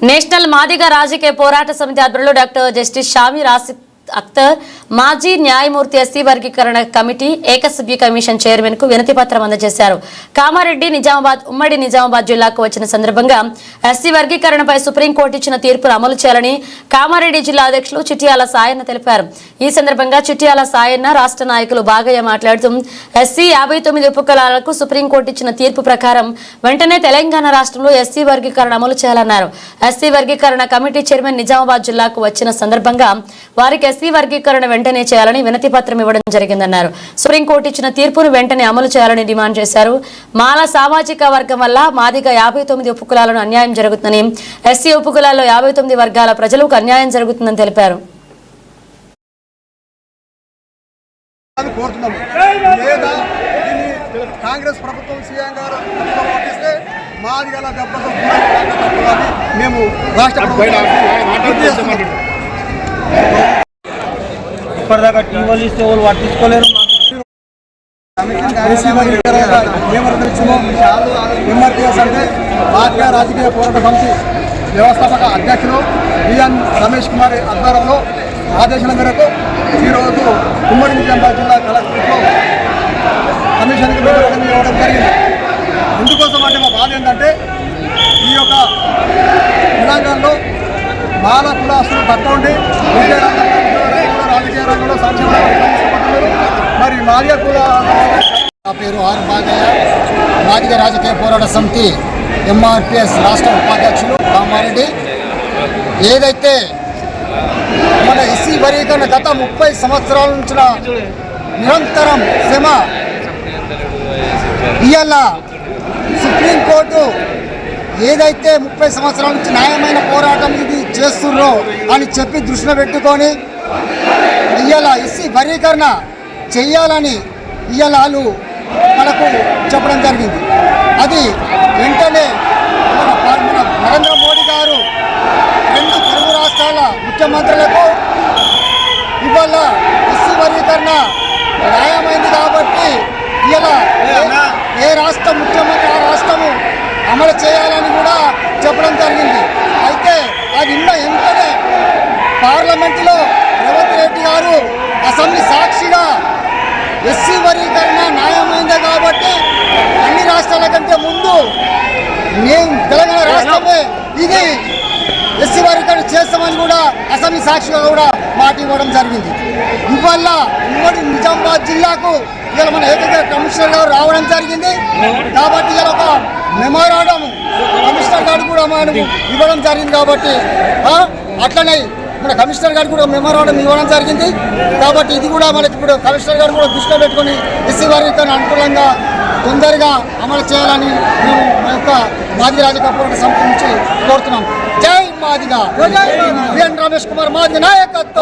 National Madiga రాజకీయ పోరాట సమితి ఆధ్వర్యంలో డాక్టర్ జస్టిస్ షామీ రాసిద్ అఖ్తర్ మాజీ న్యాయమూర్తి ఎస్సీ వర్గీకరణ కమిటీ ఏకసభ్య కమిషన్ చైర్మన్కు వినతి పత్రం అందజేశారు. కామారెడ్డి నిజామాబాద్ ఉమ్మడి నిజామాబాద్ జిల్లాకు వచ్చిన సందర్భంగా ఎస్సీ వర్గీకరణపై సుప్రీంకోర్టు ఇచ్చిన తీర్పును అమలు చేయాలని కామారెడ్డి జిల్లా అధ్యక్షులు చిట్యాల సాయన్న తెలిపారు. ఈ సందర్భంగా చిట్యాల సాయన్న రాష్ట్ర నాయకులు బాగయ్య మాట్లాడుతూ ఎస్సీ యాభై తొమ్మిది ఉపకులాలకు సుప్రీంకోర్టు ఇచ్చిన తీర్పు ప్రకారం వెంటనే తెలంగాణ రాష్ట్రంలో ఎస్సీ వర్గీకరణ అమలు చేయాలన్నారు. ఎస్సీ వర్గీకరణ కమిటీ చైర్మన్ నిజామాబాద్ జిల్లాకు వచ్చిన సందర్భంగా వారికి ఎస్సీ వర్గీకరణ వెంటనే చేయాలని వినతి పత్రం ఇవ్వడం జరిగిందన్నారు. సుప్రీంకోర్టు ఇచ్చిన తీర్పును వెంటనే అమలు చేయాలని డిమాండ్ చేశారు. మాల సామాజిక వర్గం వల్ల మాదిగ యాభై తొమ్మిది ఉపకులాలను అన్యాయం జరుగుతుందని ఎస్సీ ఉపకులాల్లో యాభై తొమ్మిది వర్గాల ప్రజలకు అన్యాయం జరుగుతుందని తెలిపారు. అని కోరుతున్నాము లేదా దీన్ని కాంగ్రెస్ ప్రభుత్వం సీఎం గారు తప్పుగా పట్టిస్తే మాది గల దెబ్బతో తప్పుదని మేము రాష్ట్ర చేస్తున్నాము. ఇప్పటిదాకా టీవోలు ఇస్తే వాళ్ళు పట్టించుకోలేరు. దేశీయ వర్గీకరణ అంటే భారతీయ రాజకీయ పోరాట సమితి వ్యవస్థాపక అధ్యక్షులు బిఎన్ రమేష్ కుమార్ ఆధ్వర్యంలో ఆదేశాల మేరకు ఈరోజు ఉమ్మడి నిజామాబాద్ జిల్లా కలెక్టరేట్లో కమిషన్కి మేము ఇవ్వడం జరిగింది. ఎందుకోసం అంటే మా బాధ ఏంటంటే ఈ యొక్క తెలంగాణలో మాల కులాస్తులు తక్కువ ఉండి రంగంలో, సాధ్యం మరి మాదిగ కుల నా పేరు ఆర్ మాదయ్య. మాదిగ రాజకీయ పోరాట సమితి ఎంఆర్పిఎస్ రాష్ట్ర ఉపాధ్యక్షులు కామారెడ్డి. ఏదైతే మన ఎస్సీ వర్గీకరణ గత ముప్పై సంవత్సరాల నుంచి నిరంతరం శ్రమ ఇవాళ సుప్రీంకోర్టు ఏదైతే ముప్పై సంవత్సరాల నుంచి న్యాయమైన పోరాటం ఇది చేస్తుర్రో అని చెప్పి దృష్టిలో పెట్టుకొని ఇవాళ ఎస్సీ వర్గీకరణ చెయ్యాలని ఇవాళ వాళ్ళు మనకు చెప్పడం జరిగింది. అది వెంటనే మన నరేంద్ర మోడీ గారు రెండు తెలుగు రాష్ట్రాల ముఖ్యమంత్రులకు ఇవాళ ఎస్సీ వర్గీకరణ న్యాయమైంది కాబట్టి ఇలా ఏ రాష్ట్ర ముఖ్యమంత్రి ఆ రాష్ట్రము అమలు చేయాలని కూడా చెప్పడం జరిగింది. అయితే అది ఇన్న వెంటనే పార్లమెంటులో అసెంబ్లీ సాక్షిగా ఎస్సీ వర్గీకరణ న్యాయమైందే కాబట్టి అన్ని రాష్ట్రాల కంటే ముందు మేము తెలంగాణ రాష్ట్రమే. ఇది ఎస్సీ వర్గీకరణ చేస్తామని కూడా అసెంబ్లీ సాక్షిగా కూడా మాట ఇవ్వడం జరిగింది. ఇవల్ల ఉమ్మడి నిజామాబాద్ జిల్లాకు ఇలా మన ఏకైక కమిషనర్ గారు రావడం జరిగింది. కాబట్టి ఇలా ఒక మెమోరాడము. కమిషనర్ గారు కూడా మనం ఇవ్వడం జరిగింది కాబట్టి అట్లనే మన కమిషనర్ గారు కూడా మెమోరాండం ఇవ్వడం జరిగింది. కాబట్టి ఇది కూడా మనకి ఇప్పుడు కమిషనర్ గారు కూడా దృష్టిలో పెట్టుకొని ఎస్సీ వర్గీకరణ అనుకూలంగా తొందరగా అమలు చేయాలని మేము మా యొక్క పోరాట సమితి నుంచి కోరుతున్నాం. జై మాదిగా. రమేష్ కుమార్ మాదిగ నాయకత్వం.